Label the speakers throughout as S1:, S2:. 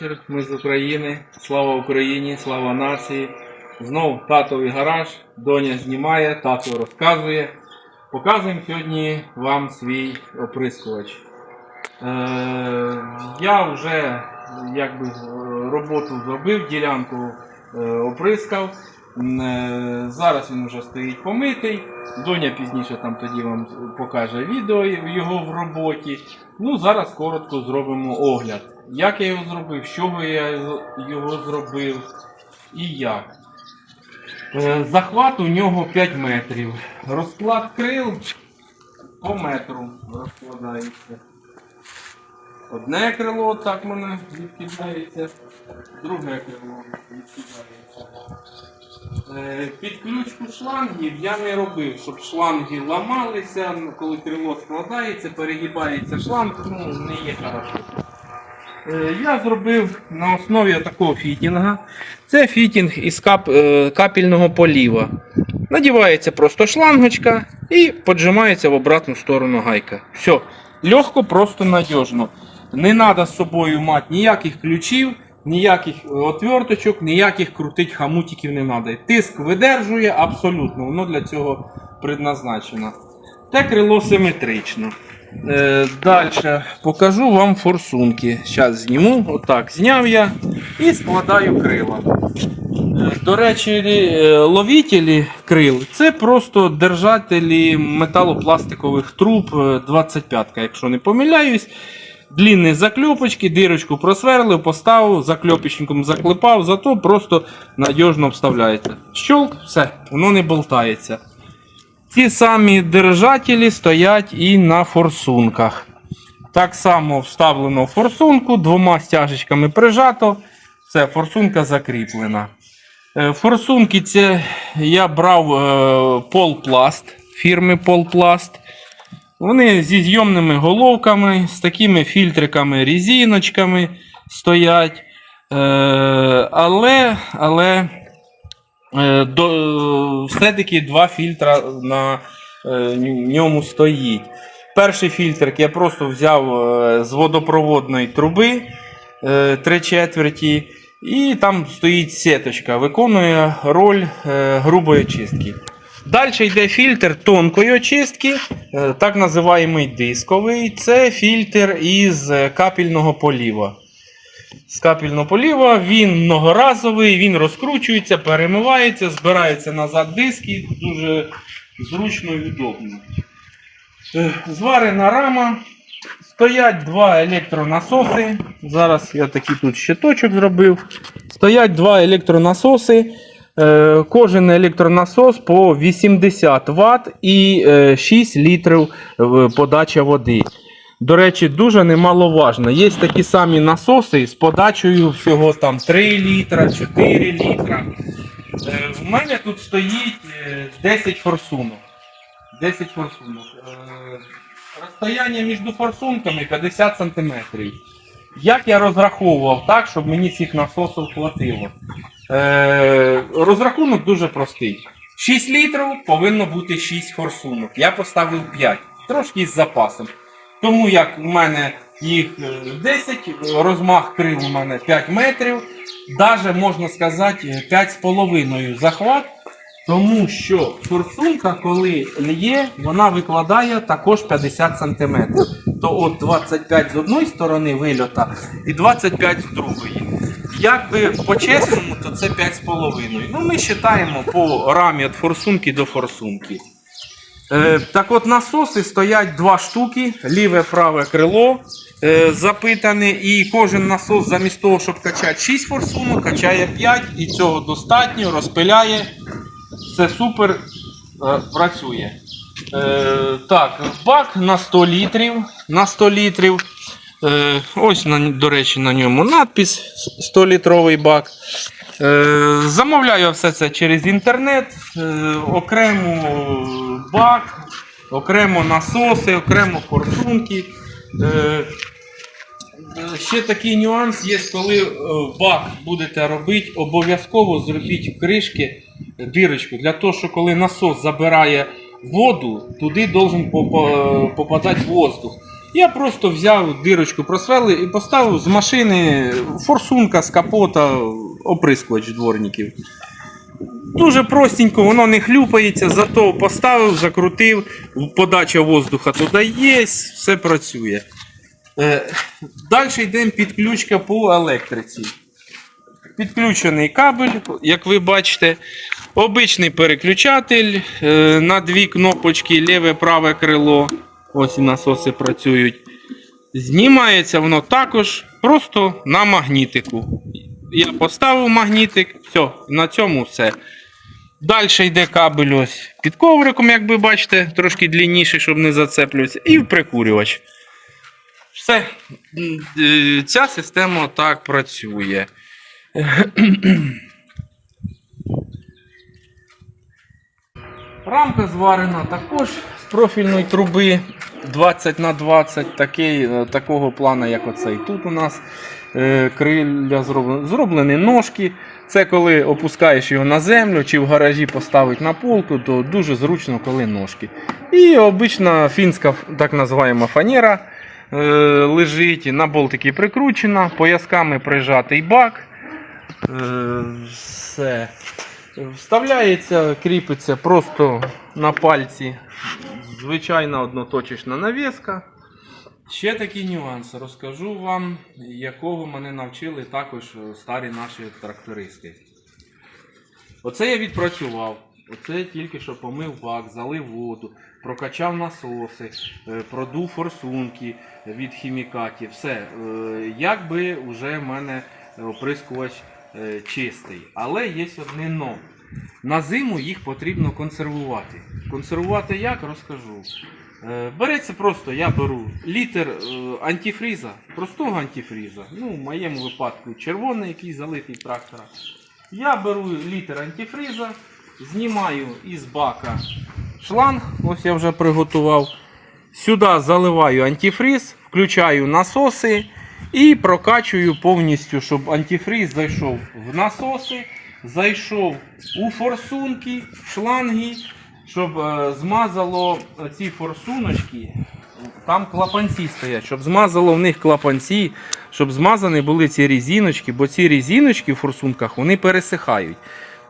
S1: вечір. Ми з України. Слава Україні, слава нації. Знов татовий гараж. Доня знімає, тато розказує. Показуємо сьогодні вам свій оприскувач. Е, я вже якби, роботу зробив, ділянку е, оприскав. Е, Зараз він вже стоїть помитий. Доня пізніше там тоді вам покаже відео його в роботі. Ну, зараз коротко зробимо огляд. Як я його зробив, з чого я його зробив і як. Е, Захват у нього 5 метрів. Розклад крил по метру розкладається. Одне крило так мене відкидається, друге крило відкидається. Е, Підключку шлангів я не робив, щоб шланги ламалися, коли крило складається, перегибається шланг, ну не є хорошо. Е, Я зробив на основі такого фітінга. Це фітінг із кап, е, капельного поліва. Надівається просто шлангочка і поджимається в обратну сторону гайка. Все. Легко, просто надіжно. Не треба з собою мати ніяких ключів, ніяких е, отверточок, ніяких крутить хамутиків не треба. Тиск видержує абсолютно, воно для цього предназначено. Те крило симетрично. Е, Далі покажу вам форсунки. Зараз зніму, отак зняв я і складаю крила. Е, До речі, е, ловітелі крил це просто держателі металопластикових труб е, 25, якщо не помиляюсь. Длінні закльопочки, дирочку просверлив, поставив, закльопочником заклепав, зато просто надіжно вставляється. Щолк, все, воно не болтається. Ті самі держателі стоять і на форсунках. Так само вставлено форсунку, двома стяжечками прижато. Все, форсунка закріплена. Е, Форсунки це я брав е, Полпласт фірми Полпласт. Вони зі зйомними головками, з такими фільтриками, резиночками стоять. Е, але але все-таки два фільтра на е, ньому стоїть. Перший фільтр я просто взяв е, з водопроводної труби е, три четверті. І там стоїть сіточка, виконує роль е, грубої очистки. Далі йде фільтр тонкої очистки, е, так називаємий дисковий. Це фільтр із е, капельного поліва. З капельного поліва він многоразовий, він розкручується, перемивається, збирається назад диски, дуже зручно і удобно. Е, Зварена рама. Стоять два електронасоси. Зараз я такий тут щиточок зробив. Стоять два електронасоси. Е, Кожен електронасос по 80 Вт і е, 6 літрів е, подача води. До речі, дуже немаловажно. Є такі самі насоси з подачею всього там 3 літра, 4 літра. Е, В мене тут стоїть е, 10 форсунок. 10 форсунок. Е, Розстояння між форсунками 50 см. Як я розраховував так, щоб мені цих насосів хватило? Е, розрахунок дуже простий. 6 літрів повинно бути 6 форсунок. Я поставив 5, трошки із запасом. Тому як у мене їх е, 10, розмах крил у мене 5 метрів, навіть можна сказати 5,5 захват. Тому що форсунка, коли лє, вона викладає також 50 см. То от 25 з одної сторони вильота і 25 з другої. Якби по-чесному, то це 5,5. Ну, ми вважаємо по рамі від форсунки до форсунки. Е, так от насоси стоять два штуки, ліве праве крило е, запитане, і кожен насос замість того, щоб качати 6 форсунок, качає 5 і цього достатньо, розпиляє. Все супер е, працює. Так, бак на 100 літрів. На 100 літрів. Ось, до речі, на ньому надпис 100-літровий бак. Е, замовляю все це через інтернет, е, окремо бак, окремо насоси, окремо форсунки. Е, Ще такий нюанс є, коли бак будете робити, обов'язково зробіть кришки дирочку, для того, що коли насос забирає воду, туди должен попадати воздух. Я просто взяв дирочку, просвели і поставив з машини форсунка з капота оприскувач дворників. Дуже простенько, воно не хлюпається, зато поставив, закрутив, подача воздуха туди є, все працює. Е, Далі йдемо підключка по електриці. Підключений кабель, як ви бачите, обичний переключатель е, на дві кнопочки ліве праве крило. Ось насоси працюють. Знімається воно також просто на магнітику. Я поставив магнітик, все, на цьому все. Далі йде кабель ось під ковриком, як ви бачите, трошки длинніший, щоб не зацеплюватися, і в прикурювач. Все. Е, Ця система так працює. Рамка зварена також з профільної труби 20 на 20 такий, е, такого плану, як оцей. Тут у нас е, крилля зроблені, зроблені ножки. Це коли опускаєш його на землю чи в гаражі поставити на полку, то дуже зручно, коли ножки. І обична фінська так називаємо фанера е, лежить, на болтики прикручена, поясками прижатий бак. Е, Все. Вставляється, кріпиться просто на пальці. Звичайна одноточечна навіска. Ще такі нюанси розкажу вам, якого мене навчили також старі наші трактористи. Оце я відпрацював. Оце тільки що помив бак, залив воду, прокачав насоси, е, продув форсунки від хімікатів. Все. Е, Якби вже в мене оприскувач е, чистий. Але є одне но. На зиму їх потрібно консервувати. Консервувати як розкажу. Е, Береться просто, я беру літр е, антифріза, простого антифріза. Ну, в моєму випадку червоний, який залитий трактора. Я беру літр антифріза, знімаю із бака шланг, ось я вже приготував. Сюди заливаю антифріз, включаю насоси і прокачую повністю, щоб антифріз зайшов в насоси, зайшов у форсунки, шланги, щоб е, змазало ці форсуночки. Там клапанці стоять, щоб змазало в них клапанці, щоб змазані були ці різіночки, бо ці різіночки в форсунках вони пересихають.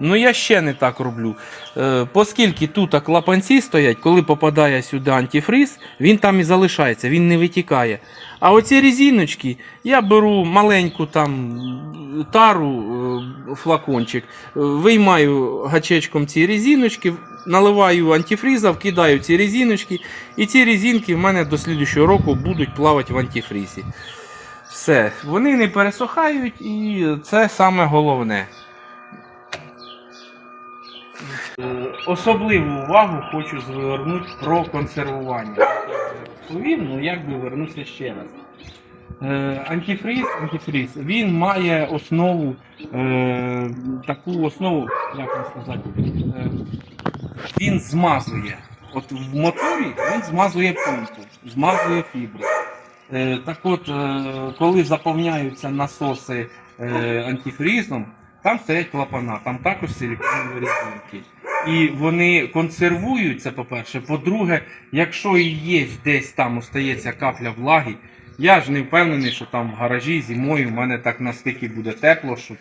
S1: Ну я ще не так роблю. Е, оскільки тут клапанці стоять, коли попадає сюди антифриз, він там і залишається, він не витікає. А оці резиночки я беру маленьку там тару, е, флакончик, е, виймаю гачечком ці резиночки, наливаю антифріза, вкидаю ці резиночки, і ці резинки в мене до слідчого року будуть плавати в антифрізі. Все, вони не пересохають і це саме головне. Е, Особливу увагу хочу звернути про консервування. Повім, ну як би вернуся ще раз. Е, антифріз, антифріз, він має основу, е, таку основу, як вам сказати, він змазує. От в моторі він змазує помпу, змазує фібри. Так от, коли заповняються насоси е, там стоять клапана, там також силіконові резинки. І вони консервуються, по-перше. По-друге, якщо і є десь там остається капля влаги, я ж не впевнений, що там в гаражі зимою в мене так настільки буде тепло, щоб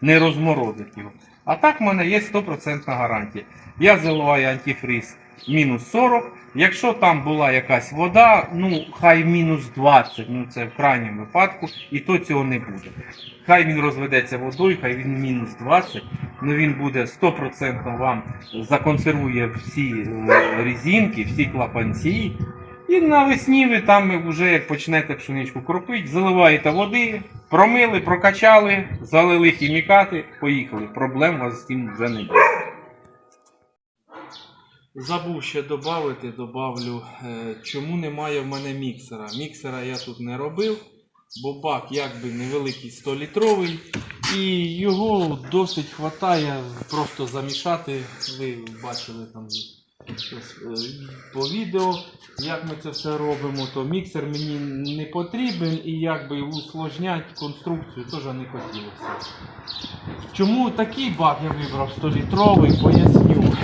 S1: не розморозить його. А так в мене є 100% гарантія. Я заливаю антифриз мінус 40. Якщо там була якась вода, ну хай мінус 20, ну це в крайньому випадку, і то цього не буде. Хай він розведеться водою, хай він мінус 20, ну він буде 100% вам законсервує всі е, резинки, всі клапанці. І навесні ви там вже як почнете пшеничку кропити, заливаєте води, промили, прокачали, залили хімікати, поїхали. Проблем у вас з тим вже не буде. Забув ще додати, добавлю, е, чому немає в мене міксера. Міксера я тут не робив, бо бак якби невеликий 100-літровий, і його досить хватає просто замішати. Ви бачили там е, по відео, як ми це все робимо, то міксер мені не потрібен і якби усложнять конструкцію теж не хотілося. Чому такий бак я вибрав 100-літровий, поясню.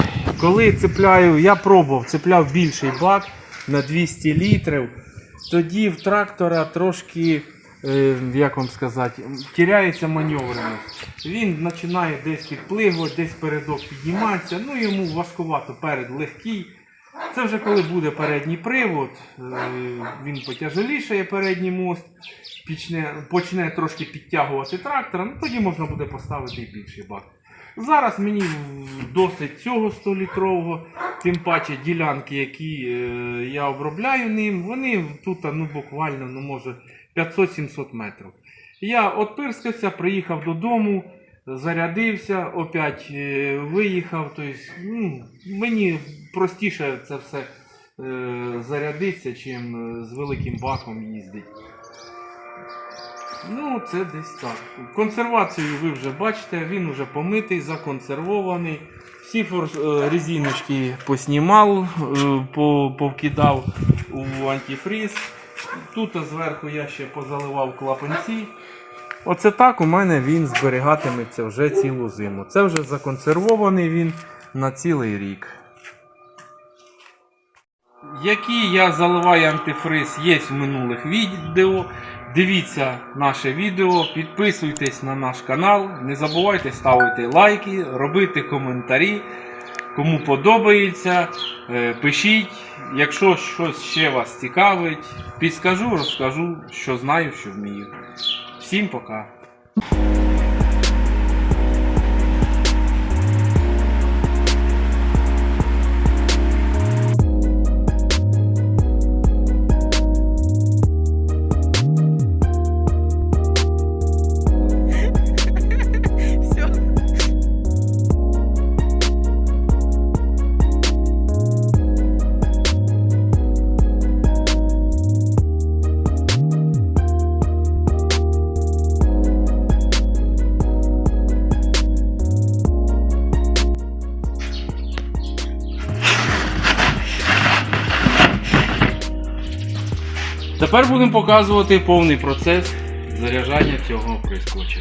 S1: Коли цепляю, я пробував, цепляв більший бак на 200 літрів. тоді в трактора трошки, е, як вам сказати, тіряється маневреність. Він починає десь підпливати, десь передок підніматися, ну йому важкувато перед легкий. Це вже коли буде передній привод, е, він потяжелішає передній мост, почне, почне трошки підтягувати трактора, ну тоді можна буде поставити і більший бак. Зараз мені досить цього 100-літрового, тим паче ділянки, які е, я обробляю ним, вони тут ну, буквально ну, може 500-700 метрів. Я отпирскався, приїхав додому, зарядився, опять е, виїхав. Тобто, ну, мені простіше це все е, зарядитися, чим з великим баком їздити. Ну, це десь так. Консервацію ви вже бачите, він вже помитий, законсервований. Всі е, резиночки поснімав, е, повкидав у антифріз. Тут зверху я ще позаливав клапанці. Оце так у мене він зберігатиметься вже цілу зиму. Це вже законсервований він на цілий рік. Які я заливаю антифриз, є в минулих відео. Дивіться наше відео, підписуйтесь на наш канал, не забувайте ставити лайки, робити коментарі. Кому подобається, е, пишіть. Якщо щось ще вас цікавить, підскажу, розкажу, що знаю, що вмію. Всім пока! Тепер будемо показувати повний процес заряджання цього оприскувача.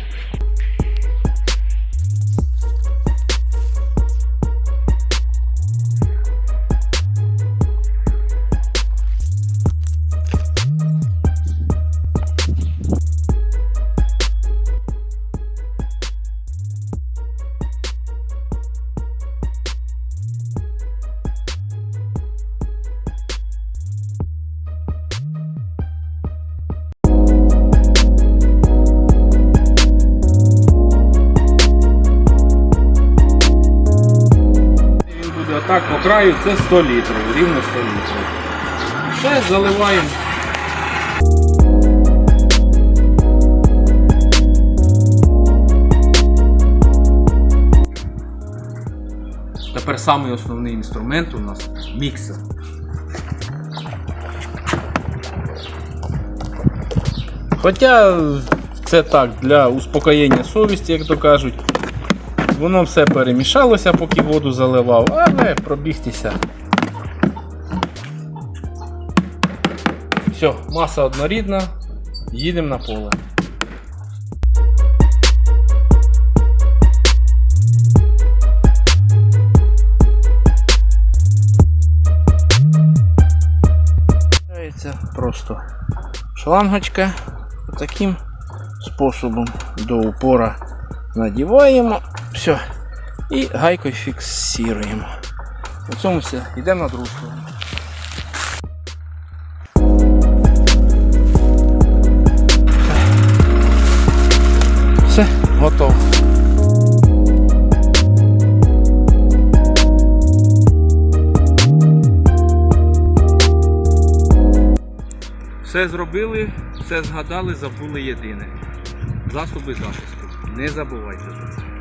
S1: Краю, це 100 літрів, рівно 100 літрів. Все, заливаємо. Тепер самий основний інструмент у нас міксер. Хоча це так, для успокоєння совісті, як то кажуть. Воно все перемішалося, поки воду заливав, але пробігтися. Все, маса однорідна, їдемо на поле. Просто шлангочка таким способом до упора надіваємо, все, і гайкою фіксуємо. На цьому все, йдемо на другу сторону. Все, готово. Все зробили, все згадали, забули єдине. Засоби захисту. Не забувайте за це.